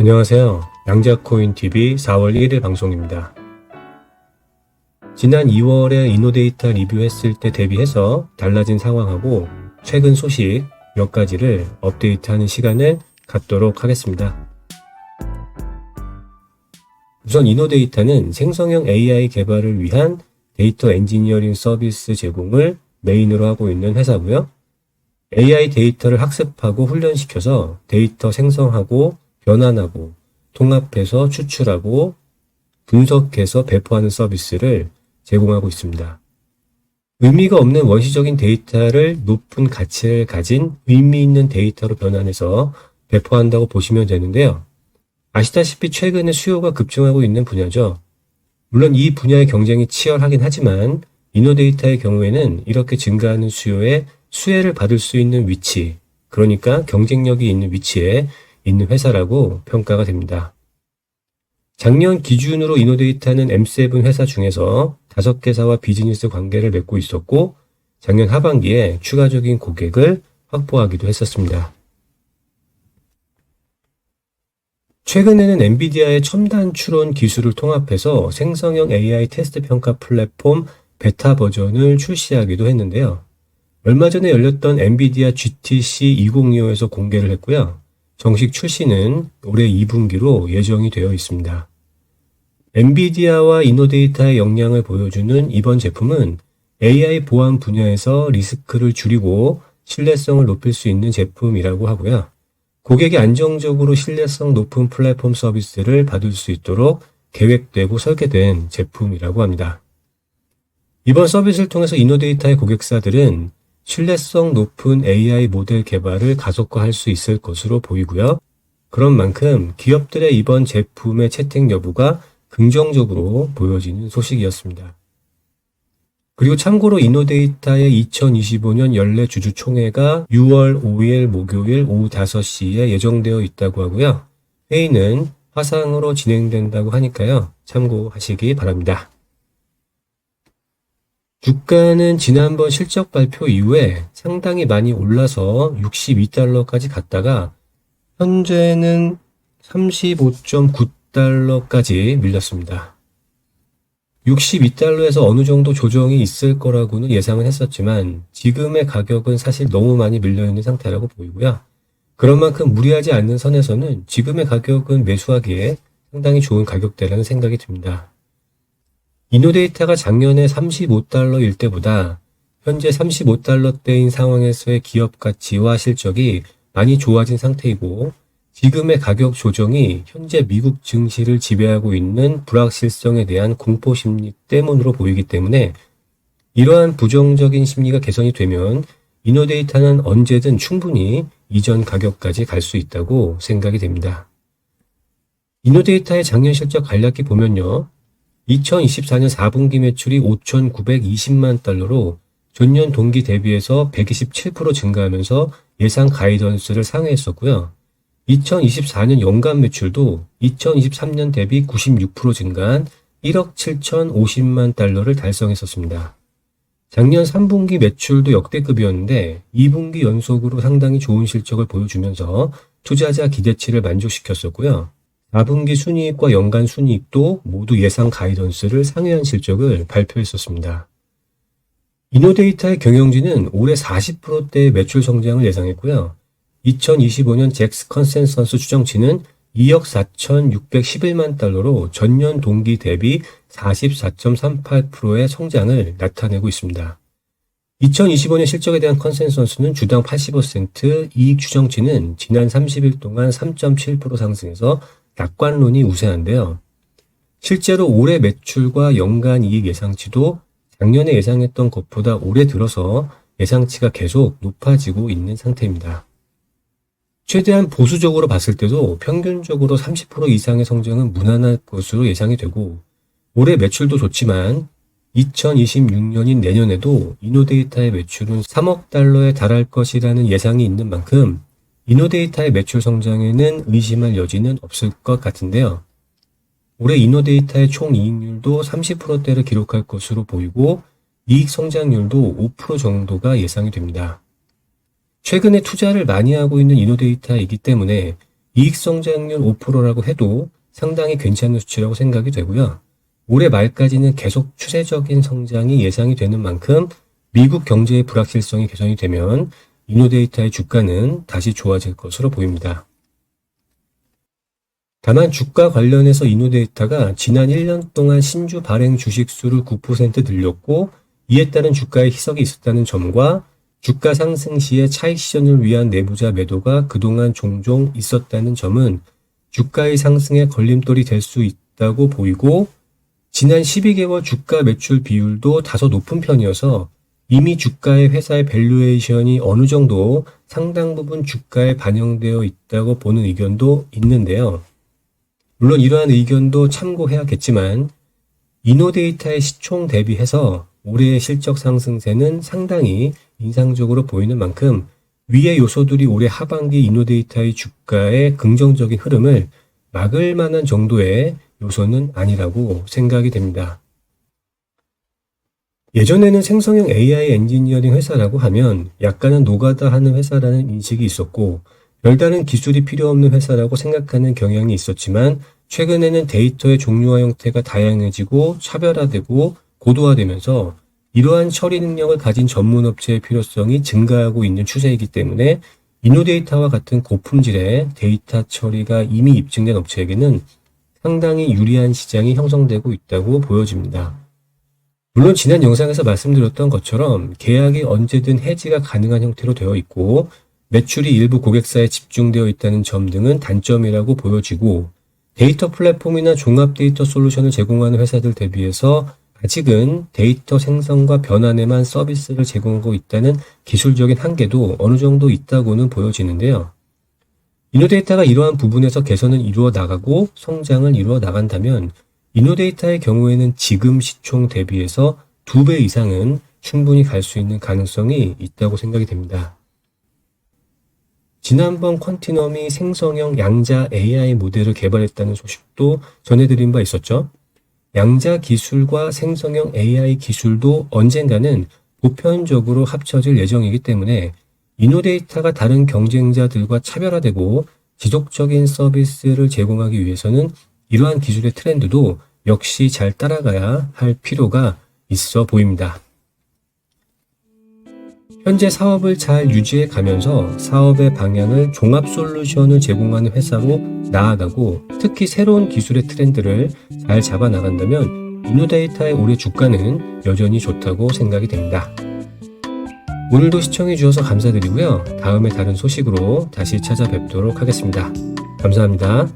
안녕하세요. 양자코인TV 4월 1일 방송입니다. 지난 2월에 이노데이터 리뷰했을 때 대비해서 달라진 상황하고 최근 소식 몇 가지를 업데이트하는 시간을 갖도록 하겠습니다. 우선 이노데이터는 생성형 AI 개발을 위한 데이터 엔지니어링 서비스 제공을 메인으로 하고 있는 회사고요. AI 데이터를 학습하고 훈련시켜서 데이터 생성하고 변환하고 통합해서 추출하고 분석해서 배포하는 서비스를 제공하고 있습니다. 의미가 없는 원시적인 데이터를 높은 가치를 가진 의미 있는 데이터로 변환해서 배포한다고 보시면 되는데요. 아시다시피 최근에 수요가 급증하고 있는 분야죠. 물론 이 분야의 경쟁이 치열하긴 하지만 이노데이터의 경우에는 이렇게 증가하는 수요에 수혜를 받을 수 있는 위치, 그러니까 경쟁력이 있는 위치에 있는 회사라고 평가가 됩니다. 작년 기준으로 이노데이터는 M7 회사 중에서 5개사와 비즈니스 관계를 맺고 있었고, 작년 하반기에 추가적인 고객을 확보하기도 했었습니다. 최근에는 엔비디아의 첨단 추론 기술을 통합해서 생성형 AI 테스트 평가 플랫폼 베타 버전을 출시하기도 했는데요. 얼마 전에 열렸던 엔비디아 GTC 2025에서 공개를 했고요. 정식 출시는 올해 2분기로 예정이 되어 있습니다. 엔비디아와 이노데이터의 역량을 보여주는 이번 제품은 AI 보안 분야에서 리스크를 줄이고 신뢰성을 높일 수 있는 제품이라고 하고요. 고객이 안정적으로 신뢰성 높은 플랫폼 서비스를 받을 수 있도록 계획되고 설계된 제품이라고 합니다. 이번 서비스를 통해서 이노데이터의 고객사들은 신뢰성 높은 AI 모델 개발을 가속화할 수 있을 것으로 보이고요. 그런 만큼 기업들의 이번 제품의 채택 여부가 긍정적으로 보여지는 소식이었습니다. 그리고 참고로 이노데이터의 2025년 연례 주주총회가 6월 5일 목요일 오후 5시에 예정되어 있다고 하고요. 회의는 화상으로 진행된다고 하니까요. 참고하시기 바랍니다. 주가는 지난번 실적 발표 이후에 상당히 많이 올라서 62달러까지 갔다가 현재는 35.9달러까지 밀렸습니다. 62달러에서 어느 정도 조정이 있을 거라고는 예상을 했었지만 지금의 가격은 사실 너무 많이 밀려있는 상태라고 보이고요. 그런 만큼 무리하지 않는 선에서는 지금의 가격은 매수하기에 상당히 좋은 가격대라는 생각이 듭니다. 이노데이터가 작년에 35달러일 때보다 현재 35달러대인 상황에서의 기업 가치와 실적이 많이 좋아진 상태이고 지금의 가격 조정이 현재 미국 증시를 지배하고 있는 불확실성에 대한 공포 심리 때문으로 보이기 때문에 이러한 부정적인 심리가 개선이 되면 이노데이터는 언제든 충분히 이전 가격까지 갈 수 있다고 생각이 됩니다. 이노데이터의 작년 실적 간략히 보면요. 2024년 4분기 매출이 5,920만 달러로 전년 동기 대비해서 127% 증가하면서 예상 가이던스를 상회했었고요. 2024년 연간 매출도 2023년 대비 96% 증가한 1억 7,050만 달러를 달성했었습니다. 작년 3분기 매출도 역대급이었는데 2분기 연속으로 상당히 좋은 실적을 보여주면서 투자자 기대치를 만족시켰었고요. 4분기 순이익과 연간 순이익도 모두 예상 가이던스를 상회한 실적을 발표했었습니다. 이노데이터의 경영진은 올해 40%대의 매출 성장을 예상했고요. 2025년 잭스 컨센서스 추정치는 2억 4,611만 달러로 전년 동기 대비 44.38%의 성장을 나타내고 있습니다. 2025년 실적에 대한 컨센서스는 주당 85센트, 이익 추정치는 지난 30일 동안 3.7% 상승해서 낙관론이 우세한데요. 실제로 올해 매출과 연간 이익 예상치도 작년에 예상했던 것보다 올해 들어서 예상치가 계속 높아지고 있는 상태입니다. 최대한 보수적으로 봤을 때도 평균적으로 30% 이상의 성장은 무난할 것으로 예상이 되고 올해 매출도 좋지만 2026년인 내년에도 이노데이터의 매출은 3억 달러에 달할 것이라는 예상이 있는 만큼 이노데이터의 매출 성장에는 의심할 여지는 없을 것 같은데요. 올해 이노데이터의 총 이익률도 30%대를 기록할 것으로 보이고 이익 성장률도 5% 정도가 예상이 됩니다. 최근에 투자를 많이 하고 있는 이노데이터이기 때문에 이익 성장률 5%라고 해도 상당히 괜찮은 수치라고 생각이 되고요. 올해 말까지는 계속 추세적인 성장이 예상이 되는 만큼 미국 경제의 불확실성이 개선이 되면 이노데이터의 주가는 다시 좋아질 것으로 보입니다. 다만 주가 관련해서 이노데이터가 지난 1년 동안 신주 발행 주식 수를 9% 늘렸고 이에 따른 주가의 희석이 있었다는 점과 주가 상승 시에 차익 실현을 위한 내부자 매도가 그동안 종종 있었다는 점은 주가의 상승에 걸림돌이 될 수 있다고 보이고 지난 12개월 주가 매출 비율도 다소 높은 편이어서 이미 주가의 회사의 밸류에이션이 어느 정도 상당 부분 주가에 반영되어 있다고 보는 의견도 있는데요. 물론 이러한 의견도 참고해야겠지만 이노데이터의 시총 대비해서 올해의 실적 상승세는 상당히 인상적으로 보이는 만큼 위의 요소들이 올해 하반기 이노데이터의 주가의 긍정적인 흐름을 막을 만한 정도의 요소는 아니라고 생각이 됩니다. 예전에는 생성형 AI 엔지니어링 회사라고 하면 약간은 노가다 하는 회사라는 인식이 있었고 별다른 기술이 필요 없는 회사라고 생각하는 경향이 있었지만 최근에는 데이터의 종류와 형태가 다양해지고 차별화되고 고도화되면서 이러한 처리 능력을 가진 전문 업체의 필요성이 증가하고 있는 추세이기 때문에 이노데이터와 같은 고품질의 데이터 처리가 이미 입증된 업체에게는 상당히 유리한 시장이 형성되고 있다고 보여집니다. 물론 지난 영상에서 말씀드렸던 것처럼 계약이 언제든 해지가 가능한 형태로 되어 있고 매출이 일부 고객사에 집중되어 있다는 점 등은 단점이라고 보여지고 데이터 플랫폼이나 종합 데이터 솔루션을 제공하는 회사들 대비해서 아직은 데이터 생성과 변환에만 서비스를 제공하고 있다는 기술적인 한계도 어느 정도 있다고는 보여지는데요. 이노데이터가 이러한 부분에서 개선을 이루어 나가고 성장을 이루어 나간다면 이노데이터의 경우에는 지금 시총 대비해서 두 배 이상은 충분히 갈 수 있는 가능성이 있다고 생각이 됩니다. 지난번 컨티넘이 생성형 양자 AI 모델을 개발했다는 소식도 전해드린 바 있었죠. 양자 기술과 생성형 AI 기술도 언젠가는 보편적으로 합쳐질 예정이기 때문에 이노데이터가 다른 경쟁자들과 차별화되고 지속적인 서비스를 제공하기 위해서는 이러한 기술의 트렌드도 역시 잘 따라가야 할 필요가 있어 보입니다. 현재 사업을 잘 유지해 가면서 사업의 방향을 종합 솔루션을 제공하는 회사로 나아가고 특히 새로운 기술의 트렌드를 잘 잡아 나간다면 이노데이터의 올해 주가는 여전히 좋다고 생각이 됩니다. 오늘도 시청해 주셔서 감사드리고요. 다음에 다른 소식으로 다시 찾아뵙도록 하겠습니다. 감사합니다.